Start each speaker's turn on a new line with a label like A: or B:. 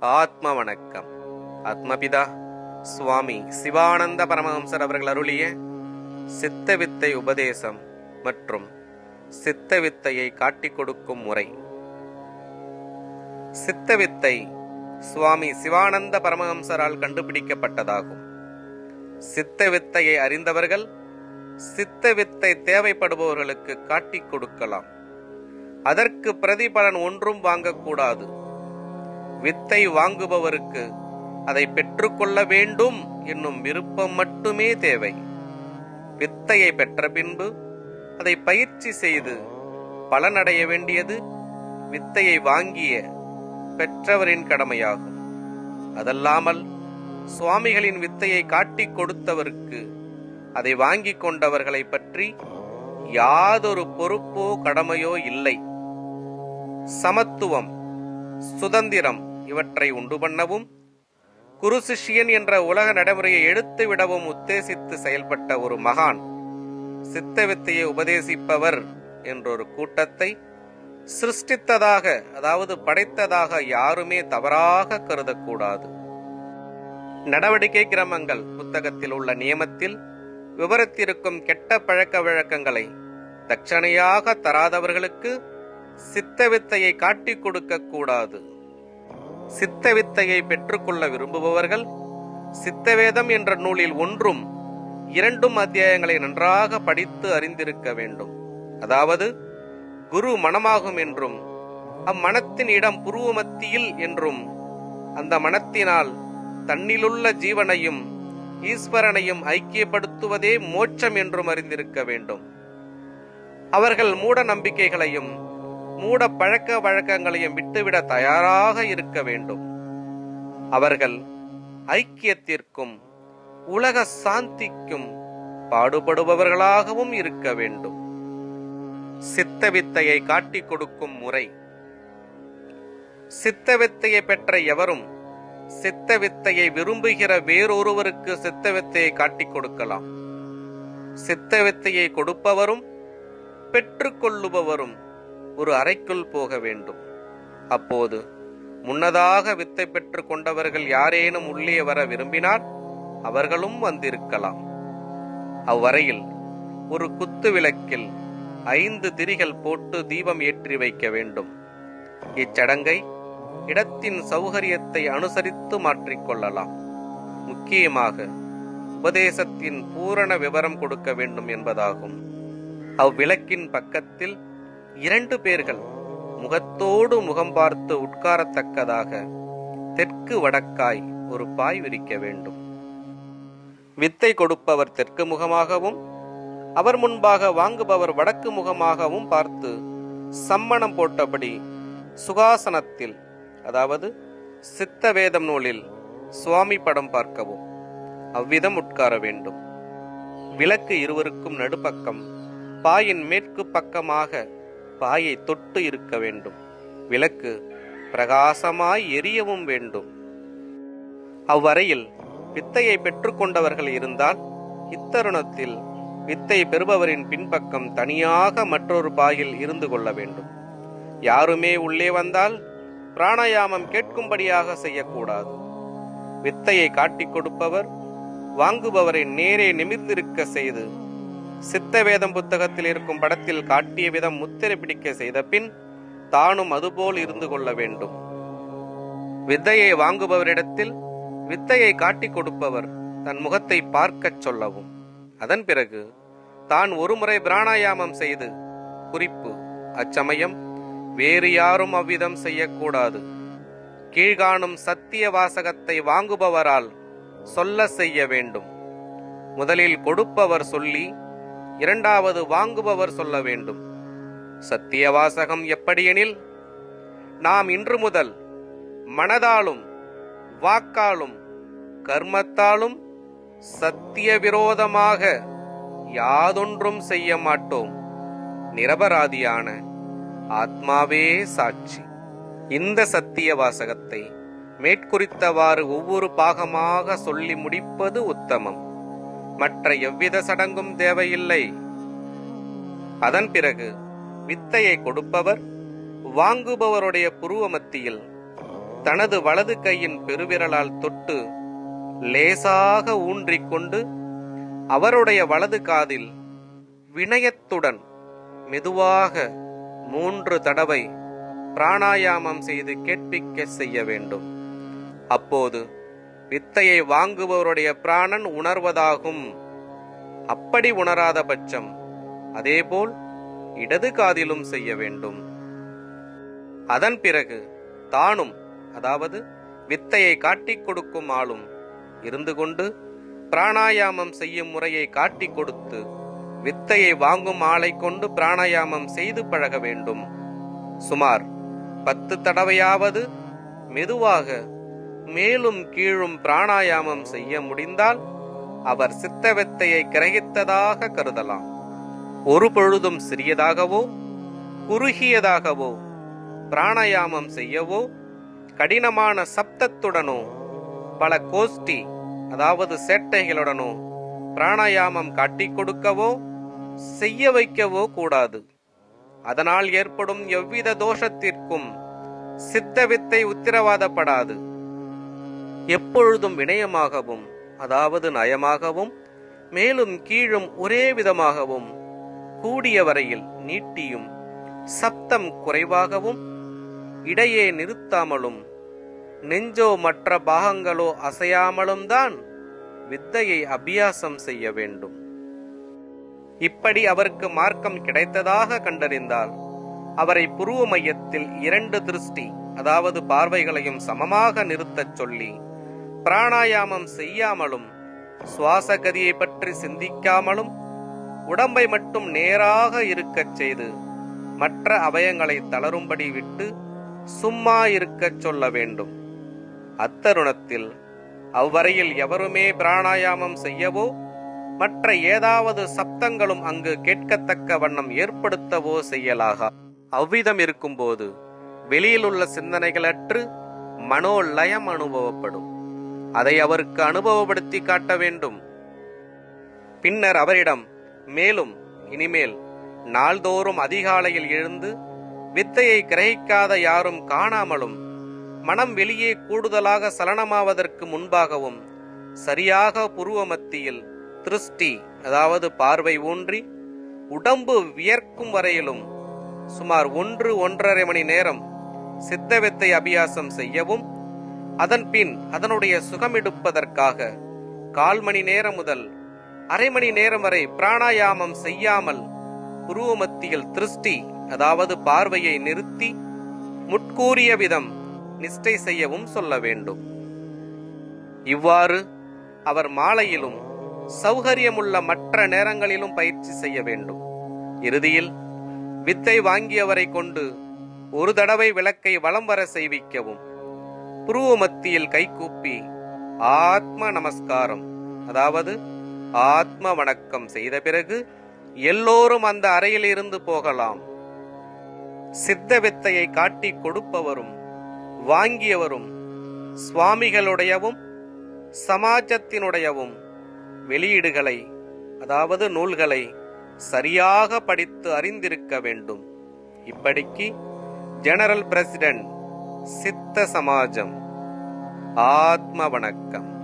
A: ஆத்ம வணக்கம் ஆத்மபிதா சுவாமி சிவானந்த பரமஹம்சர் அவர்கள் அருளிய சித்த வித்தை உபதேசம் மற்றும் சித்த வித்தையை காட்டிக் கொடுக்கும் முறை. சித்த வித்தை சுவாமி சிவானந்த பரமஹம்சரால் கண்டுபிடிக்கப்பட்டதாகும். சித்த வித்தையை அறிந்தவர்கள் சித்த வித்தை தேவைப்படுபவர்களுக்கு காட்டிக் கொடுக்கலாம். அதற்கு பிரதிபலன் ஒன்றும் வாங்கக்கூடாது. வித்தை வாங்குபவருக்கு அதை பெற்றுக்கொள்ள வேண்டும் என்னும் விருப்பம் மட்டுமே தேவை. வித்தையை பெற்ற பின்பு அதை பயிற்சி செய்து பலனடைய வேண்டியது வித்தையை வாங்கிய பெற்றவரின் கடமையாகும். அதல்லாமல் சுவாமிகளின் வித்தையை காட்டிக் கொடுத்தவருக்கு அதை வாங்கிக் கொண்டவர்களை பற்றி யாதொரு பொறுப்போ கடமையோ இல்லை. சமத்துவம் சுதந்திரம் இவற்றை உண்டு பண்ணவும் குரு சிஷ்யன் என்ற உலக நடைமுறையை எடுத்து விடவும் உத்தேசித்து செயல்பட்ட ஒரு மகான் சித்த வித்தையை உபதேசிப்பவர் என்றொரு கூட்டத்தை சிருஷ்டித்ததாக அதாவது படைத்ததாக யாருமே தவறாக கருதக்கூடாது. நடவடிக்கை கிரமங்கள் புத்தகத்தில் உள்ள நியமத்தில் விவரத்திருக்கும் கெட்ட பழக்க வழக்கங்களை தட்சணையாக தராதவர்களுக்கு சித்த வித்தையை காட்டிக் கொடுக்க கூடாது. சித்த வித்தையை பெற்றுக்கொள்ள விரும்புபவர்கள் சித்தவேதம் என்ற நூலில் ஒன்றும் இரண்டும் அத்தியாயங்களை நன்றாக படித்து அறிந்திருக்க வேண்டும். அதாவது குரு மனமாகும் என்றும் அம்மனத்தின் இடம் புருவ மத்தியில் என்றும் அந்த மனத்தினால் தன்னிலுள்ள ஜீவனையும் ஈஸ்வரனையும் ஐக்கியப்படுத்துவதே மோட்சம் என்றும் அறிந்திருக்க வேண்டும். அவர்கள் மூட நம்பிக்கைகளையும் மூட பழக்க வழக்கங்களையும் விட்டுவிட தயாராக இருக்க வேண்டும். அவர்கள் ஐக்கியத்திற்கும் உலக சாந்திக்கும் பாடுபடுபவர்களாகவும் இருக்க வேண்டும். சித்தவித்தையை காட்டிக் கொடுக்கும் முறை. சித்த வித்தையை பெற்ற எவரும் சித்த வித்தையை விரும்புகிற வேறொருவருக்கு சித்த வித்தையை காட்டிக் கொடுக்கலாம். சித்த வித்தையை கொடுப்பவரும் பெற்றுக்கொள்ளுபவரும் ஒரு அறைக்குள் போக வேண்டும். அப்போது முன்னதாக வித்தை பெற்று கொண்டவர்கள் யாரேனும் உள்ளே வர விரும்பினால் அவர்களும் வந்திருக்கலாம். அவ்வரையில் ஒரு குத்து விளக்கில் ஐந்து திரிகள் போட்டு தீபம் ஏற்றி வைக்க வேண்டும். இச்சடங்கை இடத்தின் சௌகரியத்தை அனுசரித்து மாற்றிக்கொள்ளலாம் முக்கியமாக உபதேசத்தின் பூரண விவரம் கொடுக்க வேண்டும் என்பதாகும். அவ்விளக்கின் பக்கத்தில் இரண்டு பேர்கள் முகத்தோடு முகம் பார்த்து உட்காரத்தக்கதாக தெற்கு வடக்காய் ஒரு பாய் விரிக்க வேண்டும். வித்தை கொடுப்பவர் தெற்கு முகமாகவும் அவர் முன்பாக வாங்குபவர் வடக்கு முகமாகவும் பார்த்து சம்மணம் போட்டபடி சுகாசனத்தில் அதாவது சித்த வேதம் நூலில் சுவாமி படம் பார்க்கவும். அவ்விதம் உட்கார வேண்டும். விளக்கு இருவருக்கும் நடுப்பக்கம் பாயின் மேற்கு பக்கமாக பாயை தொட்டு இருக்க வேண்டும். விளக்கு பிரகாசமாய் எரியவும் வேண்டும். அவ்வரையில் வித்தையை பெற்றுக்கொண்டவர்கள் இருந்தால் இத்தருணத்தில் வித்தை பெறுபவரின் பின்பக்கம் தனியாக மற்றொரு பாயில் இருந்து கொள்ள வேண்டும். யாருமே உள்ளே வந்தால் பிராணாயாமம் கேட்கும்படியாக செய்யக்கூடாது. வித்தையை காட்டிக் கொடுப்பவர் வாங்குபவரை நேரே நிமிர்ந்திருக்க செய்து சித்த வேதம் புத்தகத்தில் இருக்கும் படத்தில் காட்டிய விதம் முத்திரை பிடிக்க செய்த பின் தானும் அதுபோல் இருந்து கொள்ள வேண்டும். வித்தையை வாங்குபவரிடத்தில் வித்தையை காட்டிக் கொடுப்பவர் தன் முகத்தை பார்க்கச் சொல்லவும். அதன் பிறகு தான் ஒருமுறை பிராணாயாமம் செய்து குறிப்பு அச்சமயம் வேறு யாரும் அவ்விதம் செய்யக்கூடாது. கீழ்காணும் சத்திய வாசகத்தை வாங்குபவரால் சொல்ல செய்ய வேண்டும். முதலில் கொடுப்பவர் சொல்லி இரண்டாவது வாங்குபவர் சொல்ல வேண்டும். சத்திய வாசகம் எப்படியெனில் நாம் இன்று முதல் மனதாலும் வாக்காலும் கர்மத்தாலும் சத்திய விரோதமாக யாதொன்றும் செய்ய மாட்டோம். நிரபராதியான ஆத்மாவே சாட்சி. இந்த சத்திய வாசகத்தை மேற்குறித்தவாறு ஒவ்வொரு பாகமாக சொல்லி முடிப்பது உத்தமம். மற்ற எவ்வித சடங்கும் தேவையில்லை. அதன் பிறகு வித்தையை கொடுப்பவர் வாங்குபவருடைய புருவ மத்தியில் தனது வலது கையின் பெருவிரலால் தொட்டு லேசாக ஊன்றிக்கொண்டு அவருடைய வலது காதில் வினயத்துடன் மெதுவாக மூன்று தடவை பிராணாயாமம் செய்து கேட்பிக்க செய்ய வேண்டும். அப்போது வித்தையை வாங்குபவருடைய பிராணன் உணர்வதாகும். அப்படி உணராத பட்சம் அதேபோல் இடது காதிலும் செய்ய வேண்டும். அதன் பிறகு தானும் அதாவது வித்தையை காட்டிக் கொடுக்கும் ஆளும் இருந்து கொண்டு பிராணாயாமம் செய்யும் முறையை காட்டிக் கொடுத்து வித்தையை வாங்கும் ஆளை கொண்டு பிராணாயாமம் செய்து பழக வேண்டும். சுமார் பத்து தடவையாவது மெதுவாக மேலும் கீழும் பிராணாயாமம் செய்ய முடிந்தால் அவர் சித்த வித்தையை கிரகித்ததாக கருதலாம். ஒரு பொழுதும் சிறியதாகவோ குறுகியதாகவோ பிராணாயாமம் செய்யவோ கடினமான சப்தத்துடனோ பல கோஷ்டி அதாவது சேட்டைகளுடனோ பிராணாயாமம் காட்டிக் கொடுக்கவோ செய்ய வைக்கவோ கூடாது. அதனால் ஏற்படும் எவ்வித தோஷத்திற்கும் சித்த வித்தை உத்திரவாதப்படாது. எப்பொழுதும் வினயமாகவும் அதாவது நயமாகவும் மேலும் கீழும் ஒரே விதமாகவும் கூடிய வரையில் நீட்டியும் சப்தம் குறைவாகவும் இடையே நிறுத்தாமலும் நெஞ்சோ மற்ற பாகங்களோ அசையாமலும் தான் வித்தையை அபியாசம் செய்ய வேண்டும். இப்படி அவருக்கு மார்க்கம் கிடைத்ததாக கண்டறிந்தால் அவரை புருவ மையத்தில் இரண்டு திருஷ்டி அதாவது பார்வைகளையும் சமமாக நிறுத்தச் சொல்லி பிராணாயாமம் செய்யாமலும் சுவாச கதியை பற்றி சிந்திக்காமலும் உடம்பை மட்டும் நேராக இருக்கச் செய்து மற்ற அவயங்களை தளரும்படி விட்டு சும்மா இருக்கச் சொல்ல வேண்டும். அத்தருணத்தில் அவ்வரையில் எவருமே பிராணாயாமம் செய்யவோ மற்ற ஏதாவது சப்தங்களும் அங்கு கேட்கத்தக்க வண்ணம் ஏற்படுத்தவோ செய்யலாகா? அவ்விதம் இருக்கும்போது வெளியிலுள்ள சிந்தனைகளற்று மனோலயம் அனுபவப்படும். அதை அவருக்கு அனுபவப்படுத்தி காட்ட வேண்டும். பின்னர் அவரிடம் மேலும் இனிமேல் நாள்தோறும் அதிகாலையில் எழுந்து வித்தையை கிரகிக்காத யாரும் காணாமலும் மனம் வெளியே கூடுதலாக சலனமாவதற்கு முன்பாகவும் சரியாக புருவ மத்தியில் திருஷ்டி அதாவது பார்வை ஊன்றி உடம்பு வியர்க்கும் வரையிலும் சுமார் ஒன்று ஒன்றரை மணி நேரம் சித்த வித்தை அபியாசம் செய்யவும் அதன் பின் அதனுடைய சுகமெடுப்பதற்காக கால் மணி நேரம் முதல் அரை மணி நேரம் வரை பிராணாயாமம் செய்யாமல் புருவ மத்தியில் திருஷ்டி அதாவது பார்வையை நிறுத்தி முட்கூறிய விதம் நிஷ்டை செய்யவும் சொல்ல வேண்டும். இவ்வாறு அவர் மாலையிலும் சௌகரியமுள்ள மற்ற நேரங்களிலும் பயிற்சி செய்ய வேண்டும். இறுதியில் வித்தை வாங்கியவரை கொண்டு ஒரு தடவை விளக்கை வலம் வர செய்விக்கவும். புருவ மத்தியில் கைகூப்பி ஆத்ம நமஸ்காரம் அதாவது ஆத்ம வணக்கம் செய்த பிறகு எல்லோரும் அந்த அறையில் இருந்து போகலாம். சித்த வித்தையை காட்டி கொடுப்பவரும் வாங்கியவரும் சுவாமிகளுடையவும் சமாஜத்தினுடையவும் வெளியீடுகளை அதாவது நூல்களை சரியாக படித்து அறிந்திருக்க வேண்டும். இப்படிக்கு ஜெனரல் பிரசிடென்ட் சித்த சமாஜம். ஆத்ம வணக்கம்